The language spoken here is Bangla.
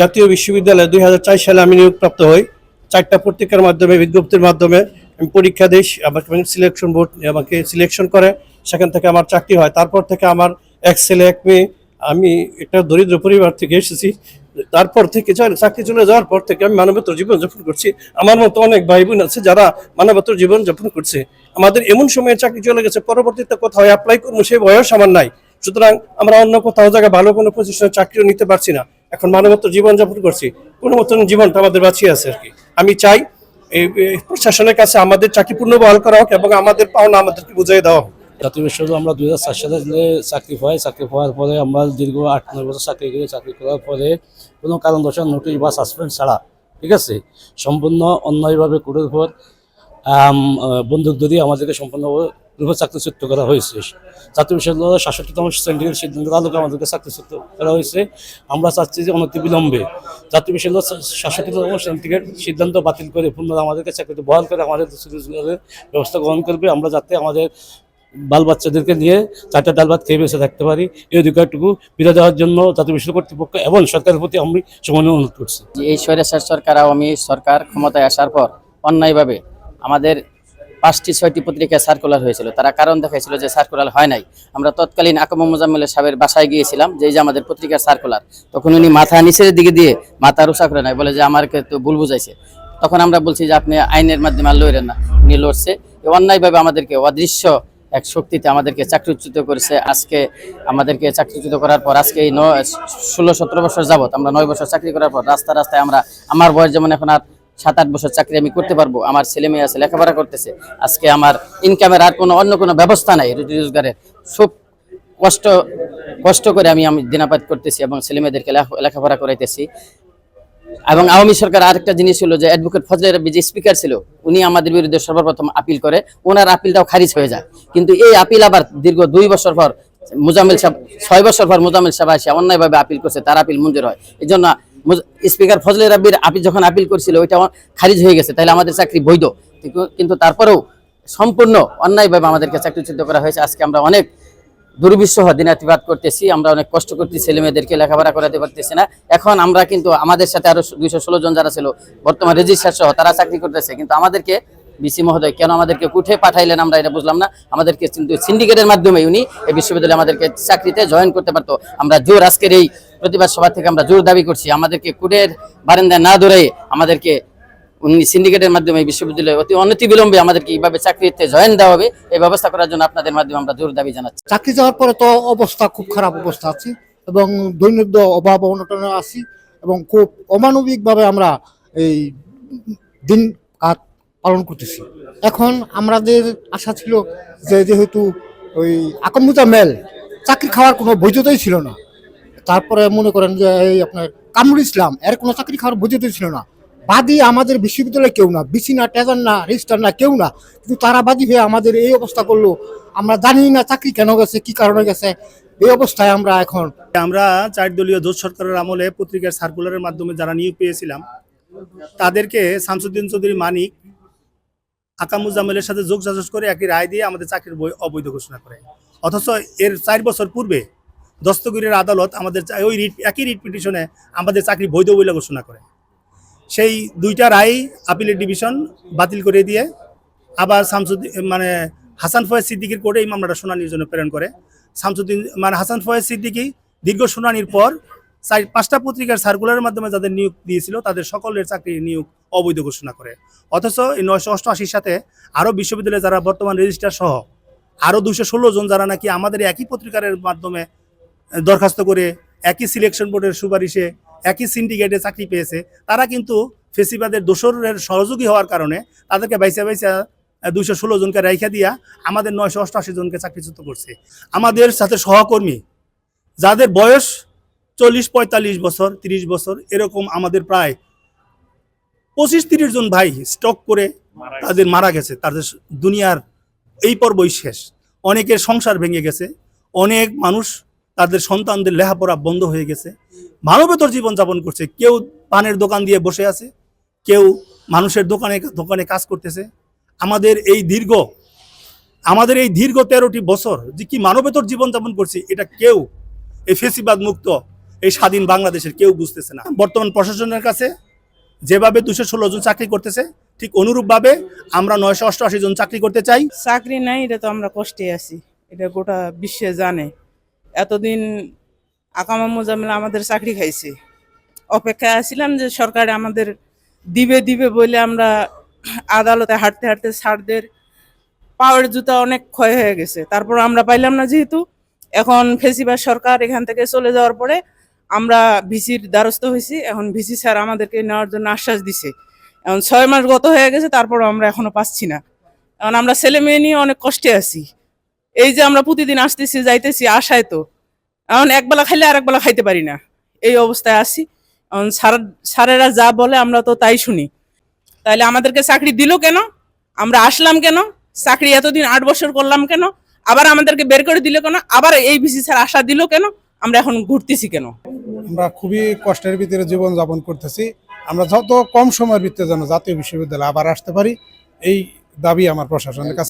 জাতীয় বিশ্ববিদ্যালয়ে দুই হাজার চার সালে আমি নিয়োগপ্রাপ্ত হই। চারটা পত্রিকার মাধ্যমে, বিজ্ঞপ্তির মাধ্যমে আমি পরীক্ষা দিই, আমাকে সিলেকশন বোর্ড আমাকে সিলেকশন করে, সেখান থেকে আমার চাকরি হয়। তারপর থেকে আমার এক ছেলে এক মেয়ে আমি একটা দরিদ্র পরিবার থেকে এসেছি। তারপর থেকে চাকরি চলে যাওয়ার পর থেকে আমি মানবতর জীবনযাপন করছি। আমার মতো অনেক ভাই বোন আছে যারা মানবতর জীবনযাপন করছে। আমাদের এমন সময়ে চাকরি চলে গেছে, পরবর্তীতে কোথাও অ্যাপ্লাই করব সেই বয়স আমার নাই। সুতরাং আমরা অন্য কোথাও জায়গায় ভালো কোনো পজিশনে চাকরিও নিতে পারছি না। এখন মানবতর জীবন যাপন করছি, কোনো মতন জীবনটা আমাদের বাঁচিয়ে আছে আর কি। আমি চাই এই প্রশাসনের কাছে আমাদের চাকরি বহাল করা হোক এবং আমাদের পাওনা আমাদেরকে বুঝিয়ে দেওয়া হোক। জাতীয় বিশ্ববিদ্যালয়ে আমরা দুই হাজার চার সালে চাকরি পাই, চাকরি পাওয়ার পরে আমরা দীর্ঘ আট নয় বছর চাকরি করি চাকরি করার পরে কোনো কারণবশত নোটিশ বা সাসপেন্ড ছাড়া, ঠিক আছে? সম্পূর্ণ অন্যায়ভাবে কোর্টের উপর বন্দুক ধরিয়ে আমাদেরকে সম্পূর্ণভাবে রূপে চাকরিচ্যুত করা হয়েছে। জাতীয় বিশ্ববিদ্যালয়ের সাতষট্টিতম সিন্ডিকেট সিদ্ধান্তের আলোকে আমাদেরকে চাকরিচ্যুত করা হয়েছে। আমরা চাচ্ছি যে অনতি বিলম্বে জাতীয় বিশ্ববিদ্যালয় সাতষট্টিতম সিন্ডিকেট সিদ্ধান্ত বাতিল করে পুনরায় আমাদেরকে চাকরিতে বহাল করে আমাদের ব্যবস্থা গ্রহণ করবে। আমরা যাতে আমাদের বাল বাচ্চাদেরকে নিয়ে চারটা ডাল ভাত খেয়ে বেঁচে থাকতে পারি। এই অধিকারটুকু ফিরে দেওয়ার জন্য জাতীয় বিশ্ব কর্তৃপক্ষ এবং সরকারের প্রতি আমি সমানে অনুরোধ করছি। এই সরকার আওয়ামী সরকার ক্ষমতায় আসার পর অন্যায়ভাবে আমাদের পাঁচটি, ছয়টি পত্রিকায় সার্কুলার হয়েছিল। তারা কারণ দেখাইছিল যে সার্কুলার হয় নাই। আমরা তৎকালীন আকম মোজাম্মেলের সাহেবের বাসায় গিয়েছিলাম, যে যে আমাদের পত্রিকার সার্কুলার তখন উনি মাথা নিচের দিকে দিয়ে মাথা রুষা করে নাই, বলে যে আমাকে তো ভুল বুঝাইছে। তখন আমরা বলছি যে আপনি আইনের মাধ্যমে আর লড়েন না, উনি লড়ছে। অন্যায়ভাবে আমাদেরকে অদৃশ্য এক শক্তিতে আমাদেরকে চাকরিচ্যুত করেছে। আজকে আমাদেরকে চাকরিচ্যুত করার পর আজকে এই ষোলো, সতেরো বছর যাবত আমরা নয় বছর চাকরি করার পর রাস্তা রাস্তায় আমরা, আমার বয়স যেমন এখন আর সাত আট বছর চাকরি আমি করতে পারব। আমার ছেলে মেয়ে আছে, লেখাপড়া করতেছে। আজকে আমার ইনকামের আর কোনো অন্য কোনো ব্যবস্থা নাই রুটি রোজগারের। সব কষ্ট কষ্ট করে আমি আমি দিনাপাত করতেছি এবং ছেলে মেয়েদেরকে লেখাপড়া করাইতেছি। এবং আওয়ামী সরকার আরেকটা জিনিস ছিল যে অ্যাডভোকেট ফজলের রব্বি যে স্পিকার ছিল, উনি আমাদের বিরুদ্ধে সর্বপ্রথম আপিল করে। ওনার আপিলটাও খারিজ হয়ে যায়। কিন্তু এই আপিল আবার দীর্ঘ দুই বছর পর মুজামিল সাহেব ছয় বছর পর মুজামিল সাহেব এসে অন্যায়ভাবে আপিল করছে, তার আপিল মঞ্জুর হয়। এই জন্য স্পিকার ফজলে রাব্বির আপিল যখন আপিল করছিল, ওইটা খারিজ হয়ে গেছে তাহলে আমাদের চাকরি বৈধ। কিন্তু- তারপরেও সম্পূর্ণ অন্যায়ভাবে আমাদেরকে চাকরিচ্যুত করা হয়েছে। আজকে আমরা অনেক দুর্বিষহ দিনাতিবাদ করতেছি, আমরা অনেক কষ্ট করতেছি ছেলে মেয়েদেরকে লেখাপড়া করাতে পারতেছি না। এখন আমরা কিন্তু আমাদের সাথে আরও দুইশো ষোলো জন যারা ছিল, বর্তমান রেজিস্ট্রার সহ তারা চাকরি করতেছে, কিন্তু আমাদেরকে বিসি মহোদয়, কেন আমাদেরকে কুঠে পাঠাইলেন আমরা এটা বুঝলাম না। আমাদেরকে কিন্তু সিন্ডিকেটের মাধ্যমে উনি এই বিশ্ববিদ্যালয়ে আমাদেরকে চাকরিতে জয়েন করতে পারতো। আমরা জোর আজকের এই প্রতিবাদ সভা থেকে আমরা জোর দাবি করছি, আমাদেরকে কুটের বারান্দায় না ধরে আমাদেরকে উনি সিন্ডিকেটের মাধ্যমে বিশ্ববিদ্যালয়ে অতি অনতি বিলম্বে আমাদেরকে এইভাবে চাকরিতে জয়েন দেওয়া হবে, এই ব্যবস্থা করার জন্য আপনাদের মাধ্যমে আমরা জোর দাবি জানাচ্ছি। চাকরি যাওয়ার পরে তো অবস্থা খুব খারাপ অবস্থা আছে এবং দৈনন্দিন অভাব অনটনে আছি এবং খুব অমানবিকভাবে আমরা এই দিন কাজ পালন করতেছি। এখন আমাদের আশা ছিল যে যেহেতু ওই আকম্মুতা মেল চাকরি খাওয়ার কোনো বৈধতাই ছিল না, তারপরে মনে করেন যে এই আপনার কামরুল ইসলাম, এর কোনো চাকরি খাওয়ার বৈধতাই ছিল না। বাদী আমাদের বিশ্ববিদ্যালয়ে কেউ না, বিসি না, টেজার না, রেজিস্টার না, কেউ না, কিন্তু তারা বাদী হয়ে আমাদের এই অবস্থা করল। আমরা জানি না চাকরি কেন গেছে, কি কারণে গেছে, এই অবস্থায় আমরা এখন আমরা চার দলীয় জোট সরকারের আমলে পত্রিকার সার্কুলারের মাধ্যমে যারা নিয়োগ পেয়েছিলাম, তাদেরকে শামসুদ্দিন চৌধুরী মানিক আকামুজামেলের সাথে যোগ সাজস করে একটি রায় দিয়ে আমাদের চাকরির বই অবৈধ ঘোষণা করে। অথচ এর চার বছর পূর্বে দস্তগিরের আদালত আমাদের ওই রিট একই রিট পিটিশনে আমাদের চাকরি বৈধ বলে ঘোষণা করে। সেই দুইটা রায় আপিলের ডিভিশন বাতিল করে দিয়ে আবার শামসুদ্দিন মানে হাসান ফয়েজ সিদ্দিকির কোর্টে এই মামলাটা শুনানির জন্য প্রেরণ করে। শামসুদ্দিন মানে হাসান ফয়েজ সিদ্দিকি দীর্ঘ শুনানির পর পাঁচটা পত্রিকার সার্কুলারের মাধ্যমে যাদের নিয়োগ দিয়েছিল, তাদের সকলের চাকরি নিয়োগ অবৈধ ঘোষণা করে। অথচ এই নয়শো অষ্টআশির সাথে আরও বিশ্ববিদ্যালয়ে যারা বর্তমান রেজিস্ট্রার সহ, আরও দুশো ষোলো জন যারা নাকি আমাদের একই পত্রিকারের মাধ্যমে দরখাস্ত করে একই সিলেকশন বোর্ডের সুপারিশে, একই সিন্ডিকেটে চাকরি পেয়েছে, তারা কিন্তু ফেসিবাদের দোসরের সহযোগী হওয়ার কারণে তাদেরকে বাইসা বাইসা দুইশো ষোলো জনকে রাইখা দিয়া আমাদের নয়শো অষ্টআশি জনকে চাকরিচ্যুত করছে। আমাদের সাথে সহকর্মী, যাদের বয়স চল্লিশ পঁয়তাল্লিশ বছর তিরিশ বছর এরকম আমাদের প্রায় পঁচিশ তিরিশ জন ভাই স্টক করে তাদের মারা গেছে। তাদের দুনিয়ার এই পর্বই শেষ। অনেকের সংসার ভেঙে গেছে। অনেক মানুষ তাদের সন্তানদের লেখাপড়া বন্ধ হয়ে গেছে। মানবেতর জীবনযাপন করছে। কেউ পানের দোকান দিয়ে বসে আছে। কেউ মানুষের দোকানে দোকানে কাজ করতেছে। আমাদের এই দীর্ঘ আমাদের এই দীর্ঘ তেরোটি বছর যে কি মানবেতর জীবনযাপন করছি এটা কেউ এই ফেসিবাদ মুক্ত এই স্বাধীন বাংলাদেশের কেউ বুঝতেছে না। বর্তমান প্রশাসনের কাছে যেভাবে দুশো ষোলো জন চাকরি করতেছে, ঠিক অনুরূপভাবে আমরা নয়শো অষ্টআশি জন চাকরি করতে চাই। চাকরি নাই, এটা তো আমরা কষ্টে আছি। এটা গোটা বিশ্বে জানে। এতদিন আকামা মোজামেলা আমাদের চাকরি খাইছে। অপেক্ষায় আছিলাম যে সরকার আমাদের দিবে দিবে বলে আমরা আদালতে হাঁটতে হাঁটতে ছাড়দের পাওয়ার জুতা অনেক ক্ষয় হয়ে গেছে। তারপর আমরা পাইলাম না যেহেতু। এখন ফেসিবার সরকার এখান থেকে চলে যাওয়ার পরে আমরা ভিসির দ্বারস্থ হয়েছি, এখন ভিসি স্যার আমাদেরকে নেওয়ার জন্য আশ্বাস দিছে। এখন ছয় মাস গত হয়ে গেছে তারপর আমরা এখনও পাচ্ছি না। এখন আমরা ছেলে মেয়ে নিয়ে অনেক কষ্টে আছি। এই যে আমরা প্রতিদিন আসতেছি, যাইতেছি, আশায় তো। এখন একবেলা খাইলে আর একবেলা খাইতে পারি না। এই অবস্থায় আসি এখন স্যার, স্যারেরা যা বলে আমরা তো তাই শুনি। তাহলে আমাদেরকে চাকরি দিল কেন? আমরা আসলাম কেন? চাকরি এতদিন আট বছর করলাম কেন? আবার আমাদেরকে বের করে দিল কেন? আবার এই বিসি স্যার আশা দিল কেন? আমরা এখন ঘুরতেছি কেন? আমরা খুবই কষ্টের ভিতরে জীবন যাপন করতেছি। আমরা যত কম সময়ের ভিতরে যেন জাতীয় বিশ্ববিদ্যালয় আবার আসতে পারি, এই দাবি আমার প্রশাসনের কাছে।